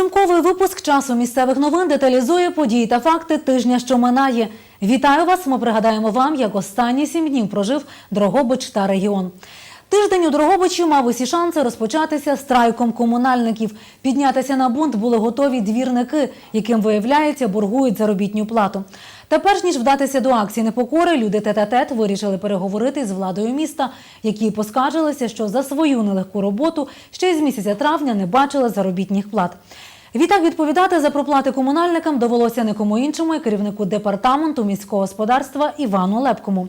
Підсумковий випуск часу місцевих новин деталізує події та факти тижня, що минає. Вітаю вас! Ми пригадаємо вам, як останні сім днів прожив Дрогобич та регіон. Тиждень у Дрогобичі мав усі шанси розпочатися страйком комунальників. Піднятися на бунт були готові двірники, яким, виявляється, боргують заробітню плату. Та перш ніж вдатися до акції непокори, люди тет-а-тет вирішили переговорити з владою міста, які поскаржилися, що за свою нелегку роботу ще й з місяця травня не бачили заробітних плат. Відтак відповідати за проплати комунальникам довелося нікому іншому, як керівнику департаменту міського господарства Івану Лепкому.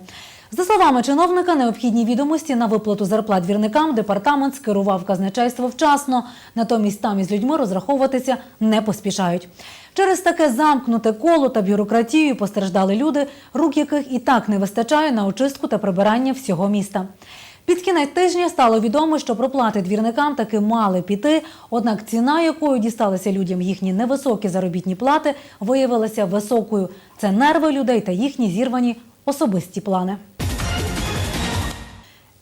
За словами чиновника, необхідні відомості на виплату зарплат двірникам департамент скерував казначейство вчасно. Натомість там із людьми розраховуватися не поспішають. Через таке замкнуте коло та бюрократію постраждали люди, рук яких і так не вистачає на очистку та прибирання всього міста. Під кінець тижня стало відомо, що проплати двірникам таки мали піти, однак ціна, якою дісталися людям їхні невисокі заробітні плати, виявилася високою. Це нерви людей та їхні зірвані особисті плани.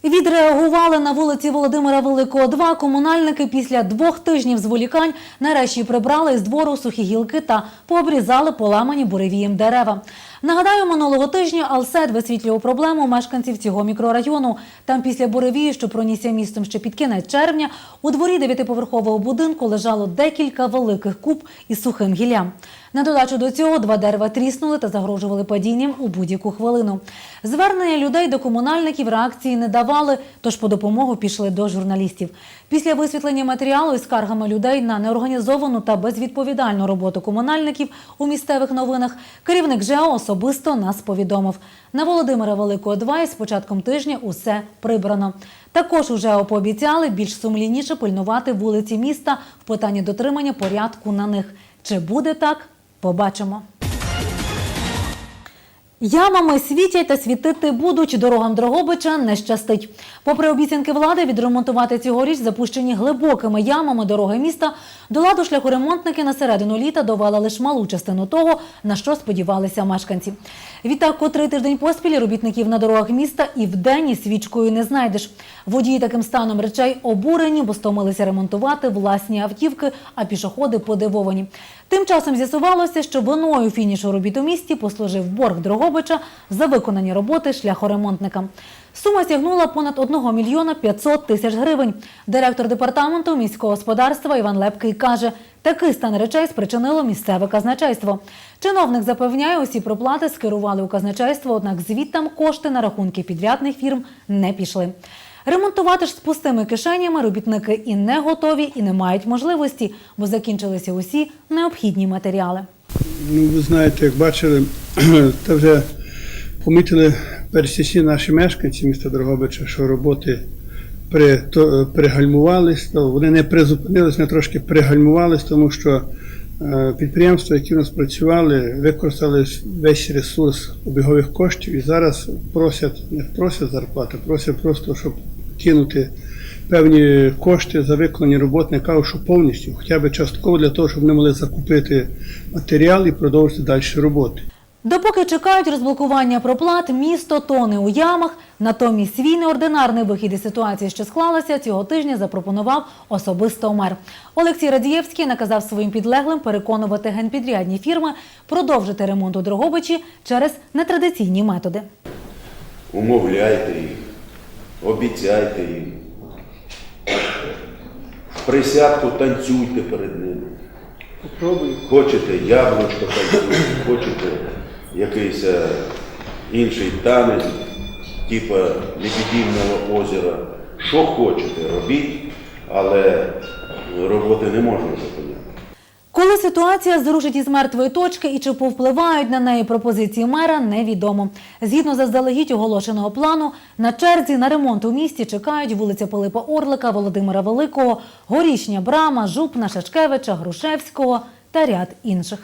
Відреагували на вулиці Володимира Великого 2 комунальники після двох тижнів зволікань нарешті прибрали з двору сухі гілки та пообрізали поламані буревієм дерева. Нагадаю, минулого тижня Алсет висвітлював проблему мешканців цього мікрорайону. Там після буревії, що пронісся містом ще під кінець червня, у дворі дев'ятиповерхового будинку лежало декілька великих куб із сухим гіллям. На додачу до цього два дерева тріснули та загрожували падінням у будь-яку хвилину. Звернення людей до комунальників реакції не давали, тож по допомогу пішли до журналістів. Після висвітлення матеріалу із скаргами людей на неорганізовану та безвідповідальну роботу комунальників у місцевих новинах керівник ЖЕО особисто нас повідомив. На Володимира Великого 2 із початком тижня усе прибрано. Також у ЖЕО пообіцяли більш сумлінніше пильнувати вулиці міста в питанні дотримання порядку на них. Чи буде так? Побачимо. Ямами світять та світити будуть. Дорогам Дрогобича не щастить. Попри обіцянки влади відремонтувати цьогоріч запущені глибокими ямами дороги міста, до ладу шляхоремонтники на середину літа довели лише малу частину того, на що сподівалися мешканці. Відтак, котрий тиждень поспіль робітників на дорогах міста і вдень свічкою не знайдеш. Водії таким станом речей обурені, бо стомилися ремонтувати власні автівки, а пішоходи подивовані. Тим часом з'ясувалося, що виною фінішу робіт у місті послужив борг Дрогобича за виконані роботи шляхоремонтникам. Сума сягнула понад 1 мільйона 500 тисяч гривень. Директор департаменту міського господарства Іван Лепкий каже, такий стан речей спричинило місцеве казначейство. Чиновник запевняє, усі проплати скерували у казначейство, однак звідтам кошти на рахунки підрядних фірм не пішли. Ремонтувати ж з пустими кишенями робітники і не готові, і не мають можливості, бо закінчилися усі необхідні матеріали. Ну, ви знаєте, як бачили, та вже помітили пересічні наші мешканці міста Дрогобича, що роботи при, то, пригальмувались, то вони не призупинились, не трошки пригальмувались, тому що е, підприємства, які у нас працювали, використали весь ресурс обігових коштів і зараз просять, не просять зарплати, просять просто, щоб кинути певні кошти за виконані роботи, не кажу, що повністю, хоча б частково для того, щоб вони могли закупити матеріал і продовжити далі роботи. Допоки чекають розблокування проплат, місто тоне у ямах. Натомість свій неординарний вихід із ситуації, що склалася, цього тижня запропонував особисто мер. Олексій Радієвський наказав своїм підлеглим переконувати генпідрядні фірми продовжити ремонт у Дрогобичі через нетрадиційні методи. умовляйте їх, обіцяйте їм. Присядку танцюйте перед ними. Попробуй. Хочете яблучко танцюйте, хочете якийсь е, інший танець, типу Лебедівного озера. Що хочете, робіть, але роботи не можна зупиняти. Коли ситуація зрушить із мертвої точки і чи повпливають на неї пропозиції мера, невідомо. Згідно заздалегідь оголошеного плану, на черзі на ремонт у місті чекають вулиця Пилипа Орлика, Володимира Великого, Горішня Брама, Жупна, Шашкевича, Грушевського та ряд інших.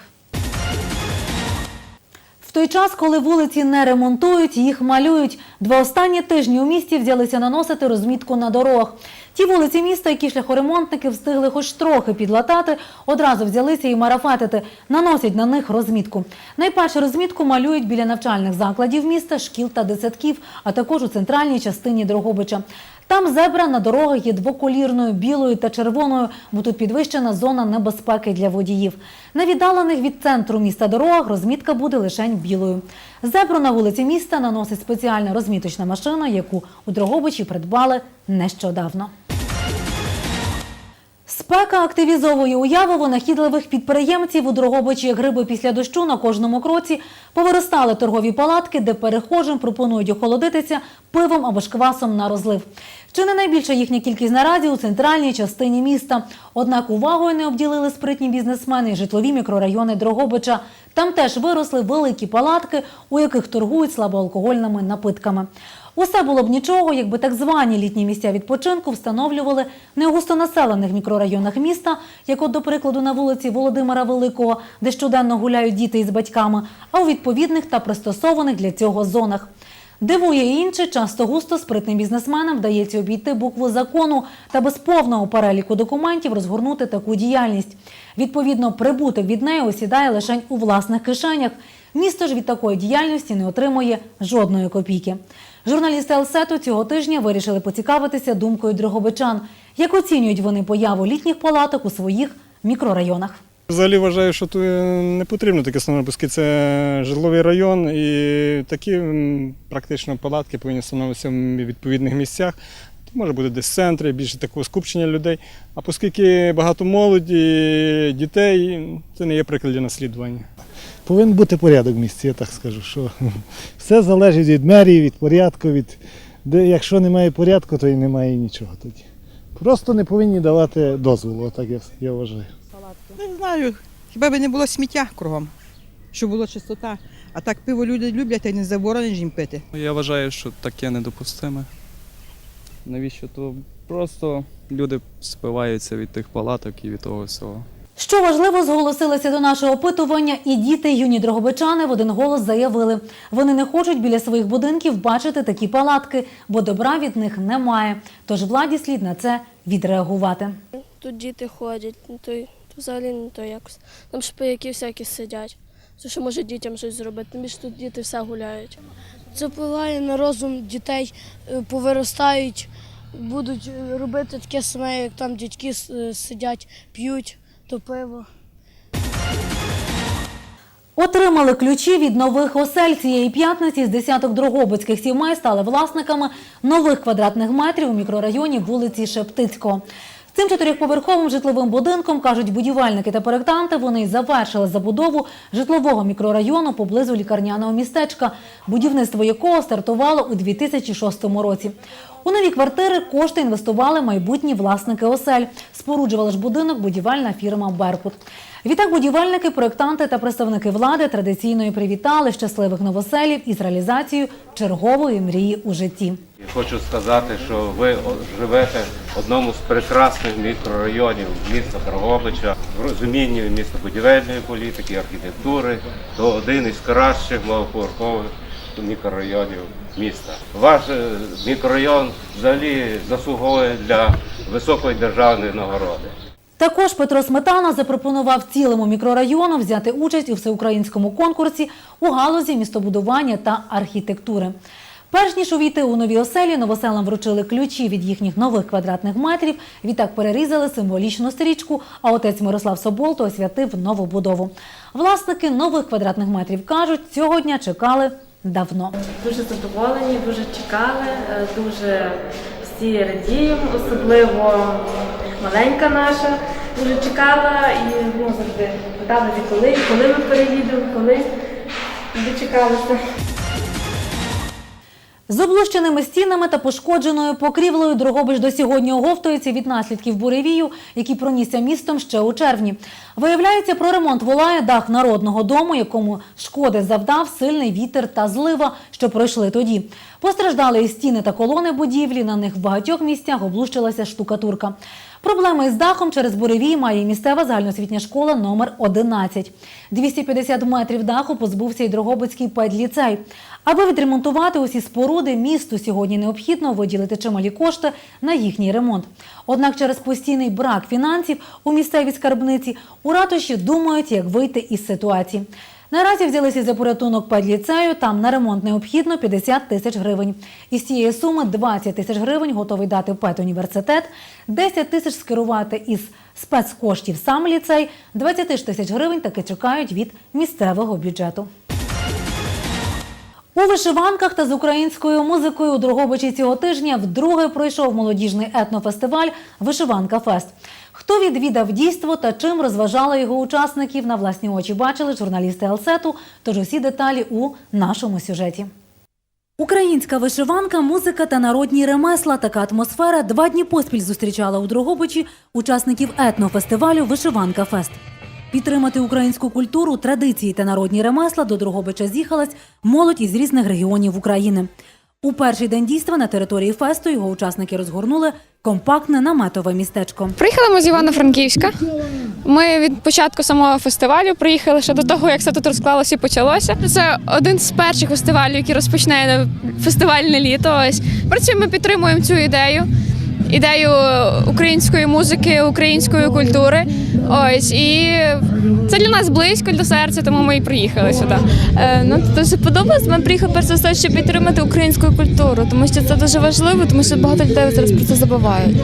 В той час, коли вулиці не ремонтують, їх малюють. Два останні тижні у місті взялися наносити розмітку на дорогах. Ті вулиці міста, які шляхоремонтники встигли хоч трохи підлатати, одразу взялися і марафетити, наносять на них розмітку. Найперше розмітку малюють біля навчальних закладів міста, шкіл та дитсадків, а також у центральній частині Дрогобича. Там зебра на дорогах є двоколірною, білою та червоною, бо тут підвищена зона небезпеки для водіїв. На віддалених від центру міста дорогах розмітка буде лише білою. Зебру на вулиці міста наносить спеціальна розміточна машина, яку у Дрогобичі придбали нещодавно. Спека активізовує уяву винахідливих підприємців у Дрогобичі. Гриби після дощу на кожному кроці повиростали торгові палатки, де перехожим пропонують охолодитися пивом або ж квасом на розлив. Чи не найбільша їхня кількість наразі у центральній частині міста. Однак увагою не обділили спритні бізнесмени і житлові мікрорайони Дрогобича. Там теж виросли великі палатки, у яких торгують слабоалкогольними напитками. Усе було б нічого, якби так звані літні місця відпочинку встановлювали не у густонаселених мікрорайонах міста, як от, до прикладу, на вулиці Володимира Великого, де щоденно гуляють діти із батьками, а у відповідних та пристосованих для цього зонах. Дивує інше, часто густо спритним бізнесменам вдається обійти букву закону та без повного переліку документів розгорнути таку діяльність. Відповідно, прибуток від неї осідає лише у власних кишенях. Місто ж від такої діяльності не отримує жодної копійки. Журналісти Елсету цього тижня вирішили поцікавитися думкою дрогобичан, як оцінюють вони появу літніх палаток у своїх мікрорайонах. Взагалі вважаю, що тут не потрібно таке становлення, оскільки це житловий район і такі практично палатки повинні встановитися в відповідних місцях. Може бути десь в центрі, більше такого скупчення людей. А оскільки багато молоді, дітей, це не є приклад для наслідування. Повинен бути порядок в місті, я так скажу. Що все залежить від мерії, від порядку, від де якщо немає порядку, то і немає нічого тоді. Просто не повинні давати дозволу, отак я, я вважаю. Не знаю, хіба би не було сміття кругом, щоб була чистота. А так пиво люди люблять, а не заборонено ж їм пити. Я вважаю, що таке недопустиме. Навіщо то просто люди спиваються від тих палаток і від того всього. Що важливо, зголосилися до нашого опитування, і діти, юні дрогобичани в один голос заявили, вони не хочуть біля своїх будинків бачити такі палатки, бо добра від них немає. Тож владі слід на це відреагувати. Тут діти ходять, ну то, то взагалі не то якось. Там шпияки всякі сидять. Це що може дітям щось зробити, тим більше тут діти все гуляють. Це впливає на розум дітей, е, повиростають, будуть е, робити таке саме, як там дядьки е, сидять, п'ють то пиво. Отримали ключі від нових осель цієї п'ятниці з десяток дрогобицьких сімей стали власниками нових квадратних метрів у мікрорайоні вулиці Шептицького. Цим чотирьохповерховим житловим будинком, кажуть будівельники та проєктанти, вони завершили забудову житлового мікрорайону поблизу лікарняного містечка, будівництво якого стартувало у 2006 році. У нові квартири кошти інвестували майбутні власники осель. Споруджувала ж будинок будівельна фірма Беркут. Відтак будівельники, проєктанти та представники влади традиційно і привітали щасливих новоселів із реалізацією чергової мрії у житті. Хочу сказати, що ви живете в одному з прекрасних мікрорайонів міста Дрогобича, в розумінні містобудівельної політики, архітектури, то один із кращих малоповерхових мікрорайонів міста. Ваш е, мікрорайон взагалі заслуговує для високої державної нагороди. Також Петро Сметана запропонував цілому мікрорайону взяти участь у всеукраїнському конкурсі у галузі містобудування та архітектури. Перш ніж увійти у нові оселі, новоселам вручили ключі від їхніх нових квадратних метрів. Відтак перерізали символічну стрічку, а отець Мирослав Соболто освятив нову будову. Власники нових квадратних метрів кажуть, цього дня чекали давно. Дуже задоволені, дуже чекали, е, дуже всі радіємо, особливо маленька наша дуже чекала і ну, завжди питали, коли, коли ми переїдемо, коли дочекалися. З облущеними стінами та пошкодженою покрівлею Дрогобич до сьогодні оговтується від наслідків буревію, який пронісся містом ще у червні. Виявляється, про ремонт волає дах народного дому, якому шкоди завдав сильний вітер та злива, що пройшли тоді. Постраждали і стіни та колони будівлі. На них в багатьох місцях облущилася штукатурка. Проблеми із дахом через буревій має місцева загальноосвітня школа номер 11. 250 метрів даху позбувся і Дрогобицький педліцей. Аби відремонтувати усі споруди, місту сьогодні необхідно виділити чималі кошти на їхній ремонт. Однак через постійний брак фінансів у місцевій скарбниці у ратуші думають, як вийти із ситуації. Наразі взялися за порятунок педліцею. Там на ремонт необхідно 50 тисяч гривень. Із цієї суми 20 тисяч гривень готовий дати педуніверситет, 10 тисяч скерувати із спецкоштів сам ліцей, 20 тисяч гривень таки чекають від місцевого бюджету. У вишиванках та з українською музикою у Дрогобичі цього тижня вдруге пройшов молодіжний етнофестиваль Вишиванка Фест. Хто відвідав дійство та чим розважали його учасників на власні очі бачили журналісти Елсету. Тож усі деталі у нашому сюжеті. Українська вишиванка, музика та народні ремесла. Така атмосфера два дні поспіль зустрічала у Дрогобичі учасників етнофестивалю Вишиванка Фест. Підтримати українську культуру, традиції та народні ремесла до Дрогобича з'їхалась молодь із різних регіонів України. У перший день дійства на території фесту його учасники розгорнули компактне наметове містечко. Приїхали ми з Івано-Франківська. Ми від початку самого фестивалю приїхали ще до того, як все тут розклалося і почалося. Це один з перших фестивалів, який розпочинає фестивальне літо. Ось працюємо, підтримуємо цю ідею. Ідею української музики, української культури. Ось і це для нас близько до серця, тому ми і приїхали сюди. Е, Ну, дуже подобалось. Ми приїхали перш за все, щоб підтримати українську культуру, тому що це дуже важливо, тому що багато людей зараз про це забувають.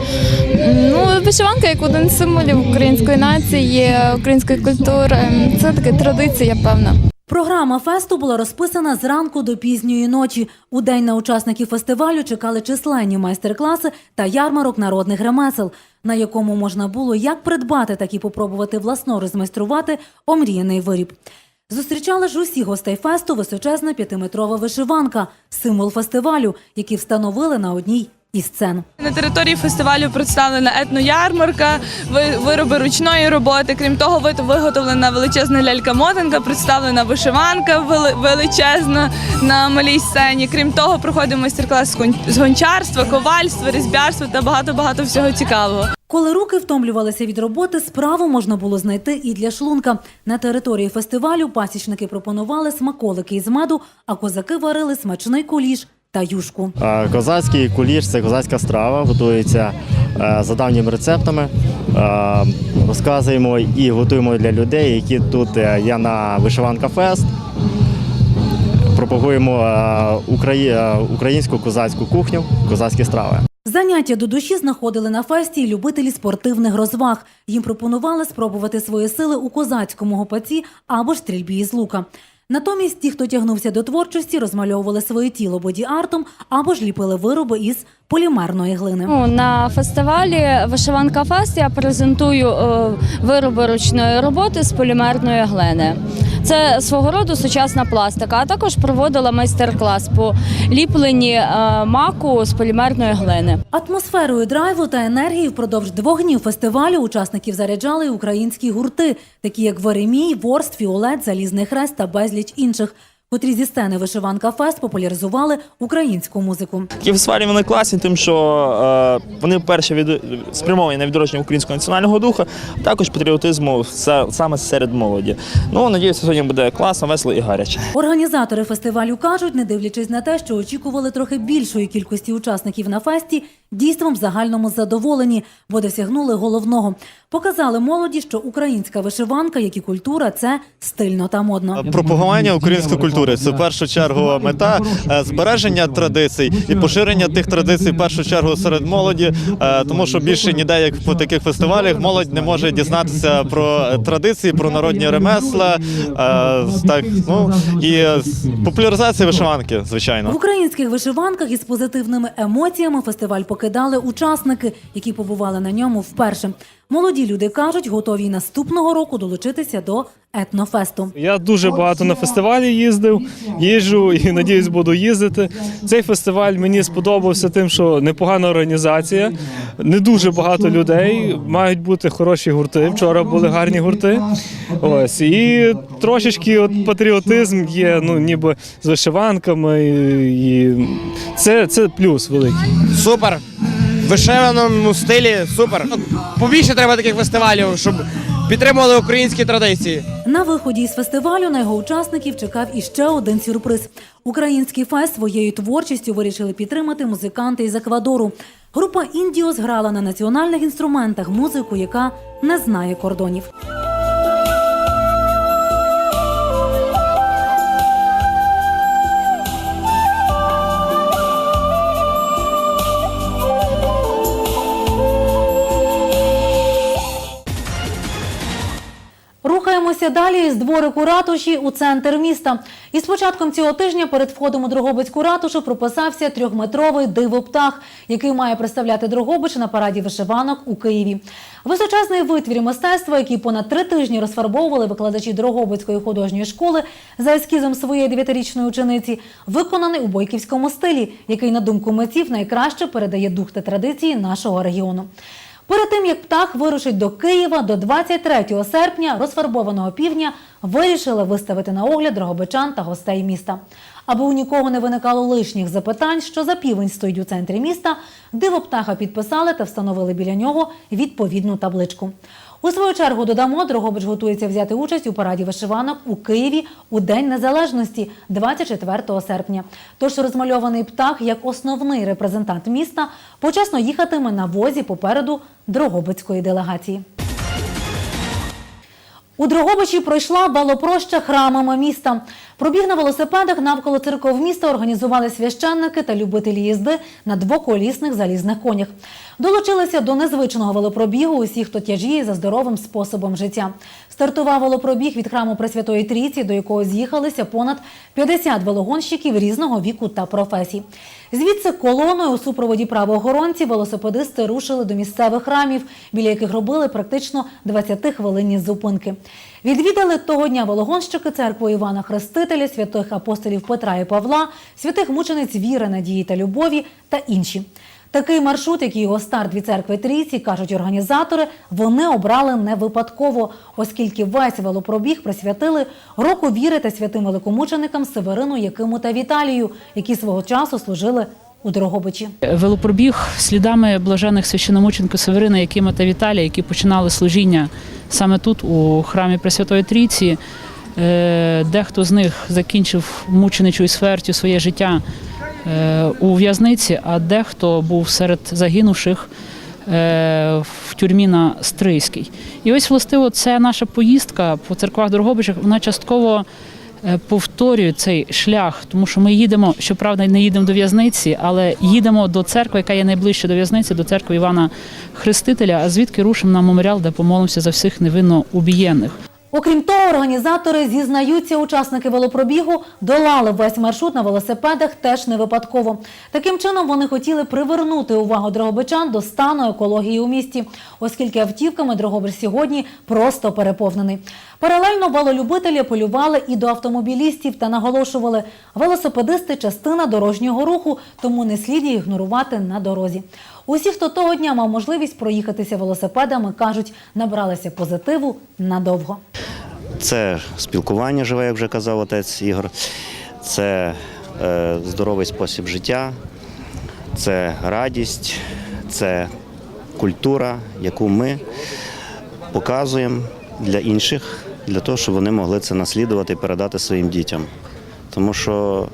Ну, вишиванка як один з символів української нації, української культури. Це така традиція, певна. Програма фесту була розписана зранку до пізньої ночі. У день на учасників фестивалю чекали численні майстер-класи та ярмарок народних ремесел, на якому можна було як придбати, так і попробувати власноруч змайструвати омріяний виріб. Зустрічала ж усіх гостей фесту височезна п'ятиметрова вишиванка, символ фестивалю, який встановили на одній із сцен. На території фестивалю представлена етноярмарка, ви- вироби ручної роботи. Крім того, ви- виготовлена величезна лялька-мотанка, представлена вишиванка величезна на малій сцені. Крім того, проходить майстер-клас з гон- з гончарства, ковальства, різьбярства та багато багато всього цікавого. Коли руки втомлювалися від роботи, справу можна було знайти і для шлунка. На території фестивалю пасічники пропонували смаколики із меду, а козаки варили смачний куліш та юшку. Козацький куліш це козацька страва, готується е, за давніми рецептами. Е, Розказуємо і готуємо для людей, які тут е, є на вишиванка фест. Пропагуємо украї- українську козацьку кухню, козацькі страви. Заняття до душі знаходили на фесті й любителі спортивних розваг. Їм пропонували спробувати свої сили у козацькому гопаці або ж стрільбі із лука. Натомість ті, хто тягнувся до творчості, розмальовували своє тіло боді-артом або ж ліпили вироби із полімерної глини. Ну, на фестивалі Вишиванка Фест я презентую е, вироби ручної роботи з полімерної глини. Це свого роду сучасна пластика, а також проводила майстер-клас по ліпленні е, маку з полімерної глини. Атмосферою драйву та енергії впродовж двох днів фестивалю учасників заряджали українські гурти, такі як Веремій, Ворст, Фіолет, Залізний Хрест та безліч інших, котрі зі сцени вишиванка фест популяризували українську музику. Фестивалі вони класні, тим, що е, вони перше від спрямовані на відродження українського національного духа, а також патріотизму саме серед молоді. Ну надіюся, сьогодні буде класно, весело і гаряче. Організатори фестивалю кажуть, не дивлячись на те, що очікували трохи більшої кількості учасників на фесті, дійством в загальному задоволені, бо досягнули головного. Показали молоді, що українська вишиванка, як і культура, це стильно та модно. Пропагування української культури це в першу чергу мета е, збереження традицій і поширення тих традицій в першу чергу серед молоді, е, тому що більше ніде, як по таких фестивалях, молодь не може дізнатися про традиції, про народні ремесла. е, Так ну і популяризація вишиванки, звичайно. В українських вишиванках із позитивними емоціями фестиваль покидали учасники, які побували на ньому вперше. Молоді люди кажуть, готові й наступного року долучитися до етнофесту. Я дуже багато на фестивалі їздив, їжджу і надіюсь, буду їздити. Цей фестиваль мені сподобався тим, що непогана організація, не дуже багато людей, мають бути хороші гурти. Вчора були гарні гурти. Ось і трошечки от патріотизм є, ну ніби з вишиванками, і це, це плюс великий. Супер! Вишиваному стилі супер. Побільше треба таких фестивалів, щоб підтримували українські традиції. На виході із фестивалю на його учасників чекав іще один сюрприз. Український фест своєю творчістю вирішили підтримати музиканти із Еквадору. Група Індіо зграла на національних інструментах музику, яка не знає кордонів. Рухаємося далі з дворику ратуші у центр міста. І з початком цього тижня перед входом у Дрогобицьку ратушу прописався трьохметровий дивоптах, який має представляти Дрогобич на параді вишиванок у Києві. Височасний витвір мистецтва, який понад три тижні розфарбовували викладачі Дрогобицької художньої школи за ескізом своєї дев'ятирічної учениці, виконаний у бойківському стилі, який, на думку митців, найкраще передає дух та традиції нашого регіону. Перед тим як птах вирушить до Києва до 23 серпня розфарбованого півдня вирішили виставити на огляд дрогобичан та гостей міста. Аби у нікого не виникало лишніх запитань, що за півень стоїть у центрі міста, диво птаха підписали та встановили біля нього відповідну табличку. У свою чергу додамо, Дрогобич готується взяти участь у параді вишиванок у Києві у День Незалежності 24 серпня. Тож розмальований птах як основний репрезентант міста почесно їхатиме на возі попереду Дрогобицької делегації. У Дрогобичі пройшла балопроща храмами міста. Пробіг на велосипедах навколо церков міста організували священники та любителі їзди на двоколісних залізних конях. Долучилися до незвичного велопробігу усі, хто тяжіє за здоровим способом життя. Стартував велопробіг від храму Пресвятої Трійці, до якого з'їхалися понад 50 велогонщиків різного віку та професій. Звідси колоною у супроводі правоохоронців велосипедисти рушили до місцевих храмів, біля яких робили практично 20-хвилинні зупинки. Відвідали того дня велогонщики церкву Івана Хрестителя, святих апостолів Петра і Павла, святих мучениць віри, надії та любові та інші. Такий маршрут, як і його старт від церкви Трійці, кажуть організатори, вони обрали не випадково, оскільки весь велопробіг присвятили року віри та святим великомученикам Северину, Якиму та Віталію, які свого часу служили у Дрогобичі. Велопробіг слідами блажених священомученка Северина, Якима та Віталія, які починали служіння саме тут, у храмі Пресвятої Трійці. Е, Дехто з них закінчив мученичою смертю своє життя е, у в'язниці, а дехто був серед загинувших е, в тюрмі на Стрийській. І ось, властиво, це наша поїздка по церквах Дрогобичах, вона частково е, повторює цей шлях, тому що ми їдемо, щоправда, не їдемо до в'язниці, але їдемо до церкви, яка є найближче до в'язниці, до церкви Івана Хрестителя, а звідки рушимо на меморіал, де помолимося за всіх невинно убієнних. Окрім того, організатори зізнаються, учасники велопробігу долали весь маршрут на велосипедах теж не випадково. Таким чином вони хотіли привернути увагу дрогобичан до стану екології у місті, оскільки автівками Дрогобич сьогодні просто переповнений. Паралельно велолюбителі полювали і до автомобілістів та наголошували, велосипедисти частина дорожнього руху, тому не слід ігнорувати на дорозі. Усі, хто того дня мав можливість проїхатися велосипедами, кажуть, набралися позитиву надовго. Це спілкування живе, як вже казав отець Ігор. Це е, здоровий спосіб життя, це радість, це культура, яку ми показуємо для інших, для того, щоб вони могли це наслідувати і передати своїм дітям. Тому що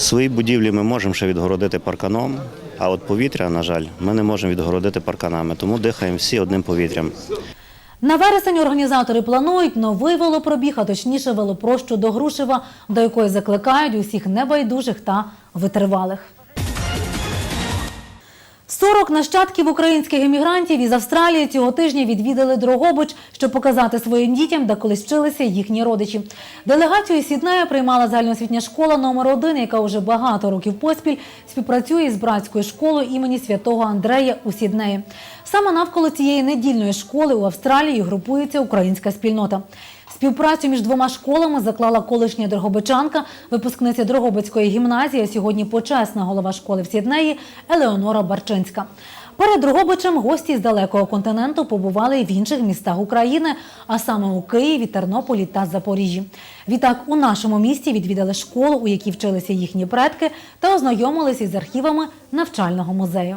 свої будівлі ми можемо ще відгородити парканом, а от повітря, на жаль, ми не можемо відгородити парканами, тому дихаємо всі одним повітрям. На вересень організатори планують новий велопробіг, а точніше велопрощу до Грушева, до якої закликають усіх небайдужих та витривалих. 40 нащадків українських емігрантів із Австралії цього тижня відвідали Дрогобич, щоб показати своїм дітям, де колись вчилися їхні родичі. Делегацію Сіднея приймала загальноосвітня школа номер 1 яка вже багато років поспіль співпрацює з братською школою імені святого Андрея у Сіднеї. Саме навколо цієї недільної школи у Австралії групується українська спільнота. Співпрацю між двома школами заклала колишня Дрогобичанка, випускниця Дрогобицької гімназії, а сьогодні почесна голова школи в Сіднеї Елеонора Барчинська. Перед Дрогобичем гості з далекого континенту побували і в інших містах України, а саме у Києві, Тернополі та Запоріжжі. Відтак у нашому місті відвідали школу, у якій вчилися їхні предки, та ознайомилися із архівами навчального музею.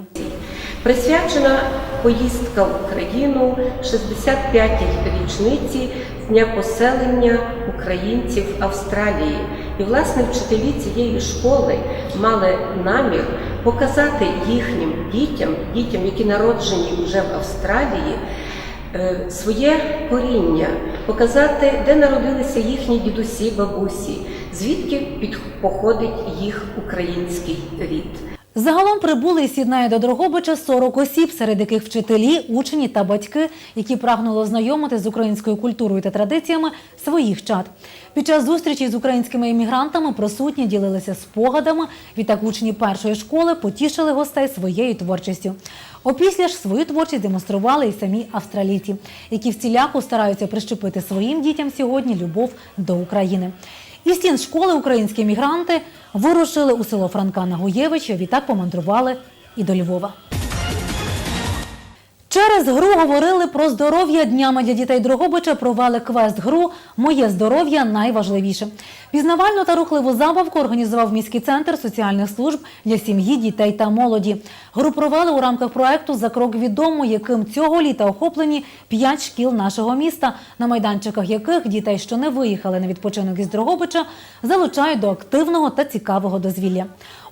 Присвячена поїздка в Україну 65-й річниці з дня поселення українців Австралії. І, власне, вчителі цієї школи мали намір показати їхнім дітям, дітям, які народжені вже в Австралії, е, своє коріння, показати, де народилися їхні дідусі, бабусі, звідки походить їх український рід. Загалом прибули із Сіднею до Дрогобича 40 осіб, серед яких вчителі, учні та батьки, які прагнули ознайомити з українською культурою та традиціями своїх чад. Під час зустрічі з українськими іммігрантами присутні ділилися спогадами. Відтак учні першої школи потішили гостей своєю творчістю. Опісля ж свою творчість демонстрували і самі австралійці, які всіляко стараються прищепити своїм дітям сьогодні любов до України. Із стін школи українські мігранти вирушили у село Франка Нагоєвича. відтак помандрували і до Львова. Через гру говорили про здоров'я днями для дітей Дрогобича провели квест-гру Моє здоров'я найважливіше. Пізнавальну та рухливу забавку організував міський центр соціальних служб для сім'ї, дітей та молоді. Гру провели у рамках проекту За крок від дому, яким цього літа охоплені п'ять шкіл нашого міста, на майданчиках яких дітей, що не виїхали на відпочинок із Дрогобича, залучають до активного та цікавого дозвілля.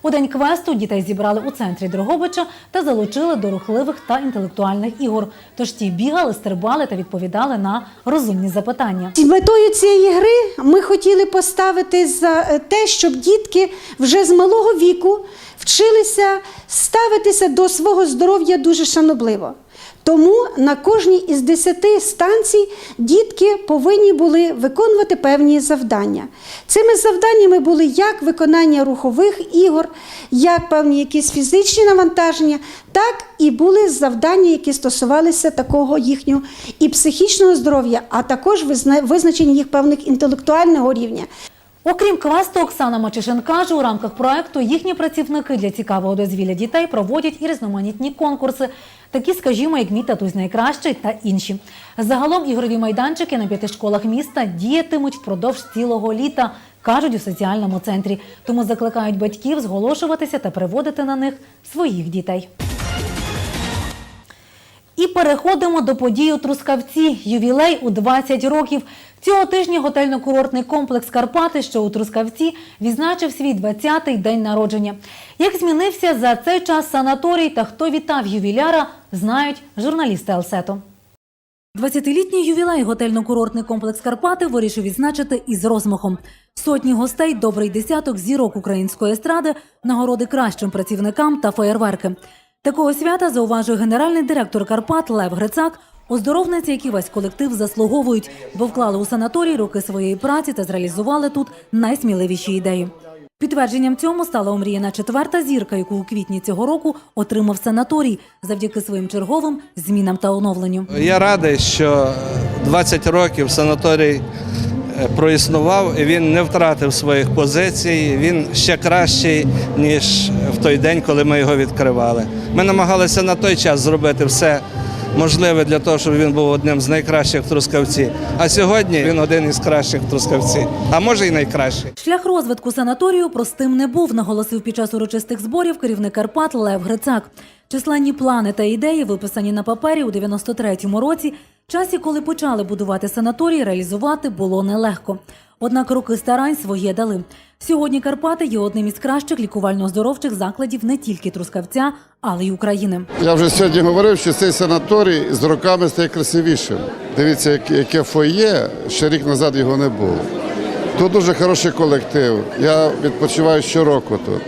У день квесту дітей зібрали у центрі Дрогобича та залучили до рухливих та інтелектуальних ігор. Тож ті бігали, стрибали та відповідали на розумні запитання. З метою цієї гри ми хотіли поставити за е, те, щоб дітки вже з малого віку вчилися ставитися до свого здоров'я дуже шанобливо. Тому на кожній із десяти станцій дітки повинні були виконувати певні завдання. Цими завданнями були як виконання рухових ігор, як певні якісь фізичні навантаження, так і були завдання, які стосувалися такого їхнього і психічного здоров'я, а також визна- визначення їх певних інтелектуального рівня. Окрім квесту, Оксана Мачишин каже, у рамках проекту їхні працівники для цікавого дозвілля дітей проводять і різноманітні конкурси, такі, скажімо, як мій татусь найкращий та інші. Загалом ігрові майданчики на п'яти школах міста діятимуть впродовж цілого літа, кажуть у соціальному центрі. Тому закликають батьків зголошуватися та приводити на них своїх дітей. І переходимо до подій у Трускавці. Ювілей у 20 років. Цього тижня готельно-курортний комплекс Карпати, що у Трускавці, відзначив свій 20-й день народження. Як змінився за цей час санаторій та хто вітав ювіляра, знають журналісти Алсету. 20-літній ювілей готельно-курортний комплекс Карпати вирішив відзначити із розмахом. Сотні гостей, добрий десяток зірок української естради, нагороди кращим працівникам та феєрверки. Такого свята зауважує генеральний директор Карпат Лев Грицак. Оздоровниці, які весь колектив заслуговують, бо вклали у санаторій роки своєї праці та зреалізували тут найсміливіші ідеї. Підтвердженням цьому стала омріяна четверта зірка, яку у квітні цього року отримав санаторій завдяки своїм черговим змінам та оновленню. Я радий, що 20 років санаторій е, проіснував і він не втратив своїх позицій. Він ще кращий, ніж в той день, коли ми його відкривали. Ми намагалися на той час зробити все можливе для того, щоб він був одним з найкращих в Трускавці. А сьогодні він один із кращих в Трускавці, а може і найкращий. Шлях розвитку санаторію простим не був, наголосив під час урочистих зборів керівник Карпат Лев Грицак. Численні плани та ідеї, виписані на папері у 93-му році, часі, коли почали будувати санаторій, реалізувати було нелегко. Однак роки старань своє дали. Сьогодні Карпати є одним із кращих лікувально-оздоровчих закладів не тільки Трускавця, але й України. Я вже сьогодні говорив, що цей санаторій з роками стає красивішим. Дивіться, яке фоє, ще рік назад його не було. Тут дуже хороший колектив. Я відпочиваю щороку тут.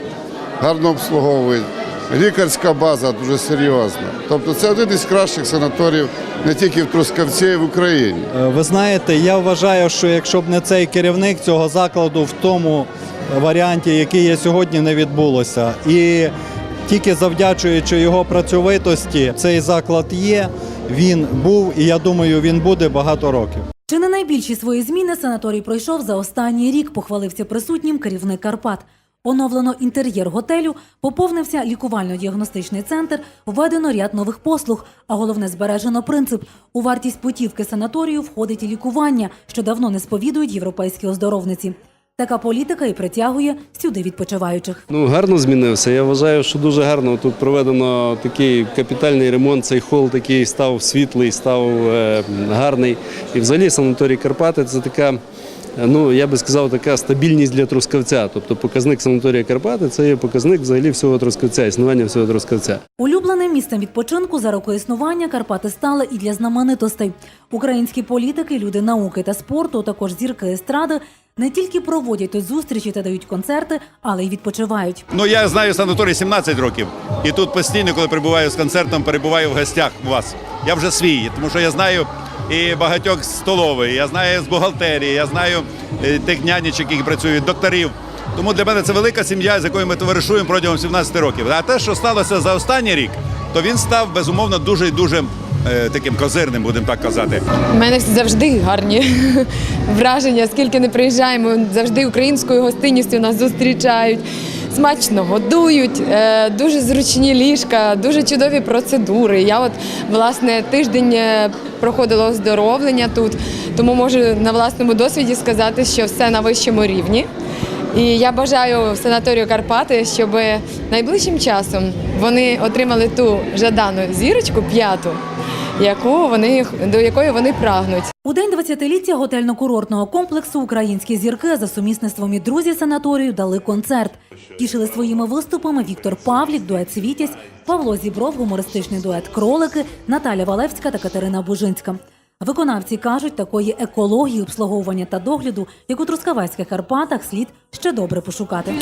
Гарно обслуговують. Лікарська база дуже серйозна. Тобто це один із кращих санаторіїв не тільки в Трускавці, а й в Україні. Е, Ви знаєте, я вважаю, що якщо б не цей керівник цього закладу в тому варіанті, який є сьогодні, не відбулося. І тільки завдячуючи його працьовитості, цей заклад є, він був, і я думаю, він буде багато років. Чи не найбільші свої зміни санаторій пройшов за останній рік, похвалився присутнім керівник Карпат. Оновлено інтер'єр готелю, поповнився лікувально-діагностичний центр, введено ряд нових послуг. А головне збережено принцип: у вартість путівки санаторію входить і лікування, що давно не сповідують європейські оздоровниці. Така політика і притягує сюди відпочиваючих. Ну, гарно змінився. Я вважаю, що дуже гарно тут проведено такий капітальний ремонт. Цей хол такий став світлий, став е, гарний. І взагалі санаторій Карпати це така ну я би сказав, така стабільність для Трускавця. Тобто показник санаторія Карпати це є показник взагалі всього Трускавця, існування всього Трускавця. Улюбленим місцем відпочинку за роки існування Карпати стали і для знаменитостей. Українські політики, люди науки та спорту, також зірки естради не тільки проводять зустрічі та дають концерти, але й відпочивають. Ну я знаю санаторій 17 років, і тут постійно, коли прибуваю з концертом, перебуваю в гостях у вас. Я вже свій, тому що я знаю і багатьох з столової, я знаю з бухгалтерії, я знаю е, тих нянечок, які працюють, докторів. Тому для мене це велика сім'я, з якою ми товаришуємо протягом 17 років. А те, що сталося за останній рік, то він став безумовно дуже і дуже таким козирним, будемо так казати. У мене завжди гарні враження, скільки не приїжджаємо, завжди українською гостинністю нас зустрічають. Смачно годують, е, дуже зручні ліжка, дуже чудові процедури. Я от власне тиждень е, проходила оздоровлення тут, тому можу на власному досвіді сказати, що все на вищому рівні. І я бажаю санаторію Карпати, щоб найближчим часом вони отримали ту жадану зірочку п'яту, яку вони до якої вони прагнуть. У день 20-ліття готельно-курортного комплексу українські зірки за сумісництвом і друзі санаторію дали концерт. Тішили своїми виступами Віктор Павлік, дует Світязь, Павло Зібров, гумористичний дует Кролики, Наталя Валевська та Катерина Бужинська. Виконавці кажуть, такої екології, обслуговування та догляду, як у Трускавецьких Карпатах, слід ще добре пошукати.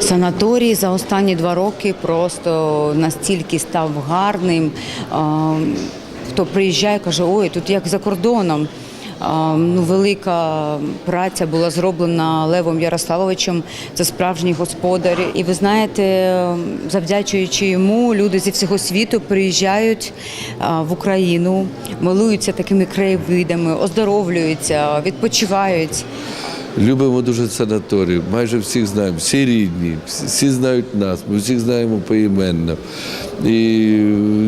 Санаторій за останні два роки просто настільки став гарним. Хто приїжджає, каже, ой, тут як за кордоном. Ну, велика праця була зроблена Левом Ярославовичем. Це справжній господар. І ви знаєте, завдячуючи йому, люди зі всього світу приїжджають в Україну, милуються такими краєвидами, оздоровлюються, відпочивають. Любимо дуже санаторій, майже всіх знаємо, всі рідні, всі знають нас, ми всіх знаємо поіменно. І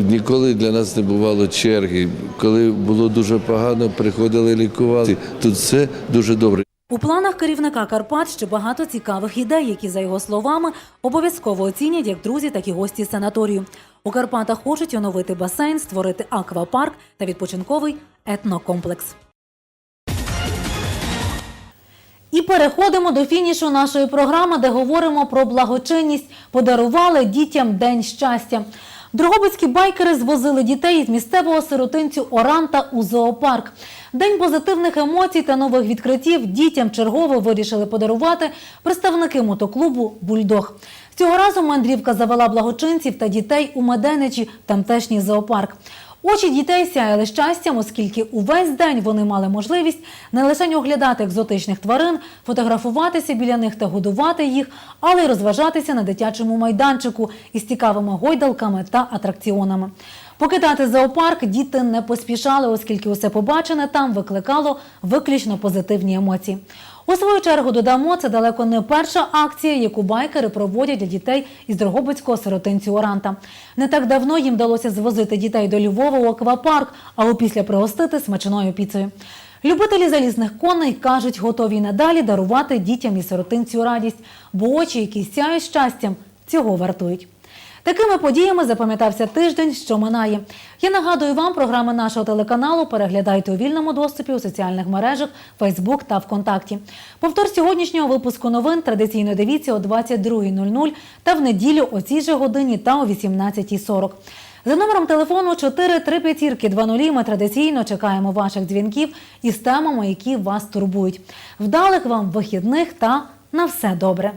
ніколи для нас не бувало черги. Коли було дуже погано, приходили лікувати. Тут все дуже добре. У планах керівника Карпат ще багато цікавих ідей, які, за його словами, обов'язково оцінять як друзі, так і гості санаторію. У Карпатах хочуть оновити басейн, створити аквапарк та відпочинковий етнокомплекс. І переходимо до фінішу нашої програми, де говоримо про благочинність. Подарували дітям День щастя. Дрогобицькі байкери звозили дітей із місцевого сиротинцю Оранта у зоопарк. День позитивних емоцій та нових відкриттів дітям чергово вирішили подарувати представники мотоклубу Бульдог. Цього разу мандрівка завела благочинців та дітей у Меденичі, тамтешній зоопарк. Очі дітей сяяли щастям, оскільки увесь день вони мали можливість не лише оглядати екзотичних тварин, фотографуватися біля них та годувати їх, але й розважатися на дитячому майданчику із цікавими гойдалками та атракціонами. Покидати зоопарк діти не поспішали, оскільки усе побачене там викликало виключно позитивні емоції. У свою чергу додамо, це далеко не перша акція, яку байкери проводять для дітей із Дрогобицького сиротинцю Оранта. Не так давно їм вдалося звозити дітей до Львова у аквапарк, а опісля пригостити смачною піцею. Любителі залізних коней кажуть, готові надалі дарувати дітям і сиротинцю радість, бо очі, які сяють щастям, цього вартують. Такими подіями запам'ятався тиждень, що минає. Я нагадую вам програми нашого телеканалу. Переглядайте у вільному доступі у соціальних мережах Фейсбук та ВКонтакті. Повтор сьогоднішнього випуску новин традиційно дивіться о 22.00 та в неділю о цій же годині та о 18.40. За номером телефону 43520 ми традиційно чекаємо ваших дзвінків із темами, які вас турбують. Вдалих вам вихідних та на все добре.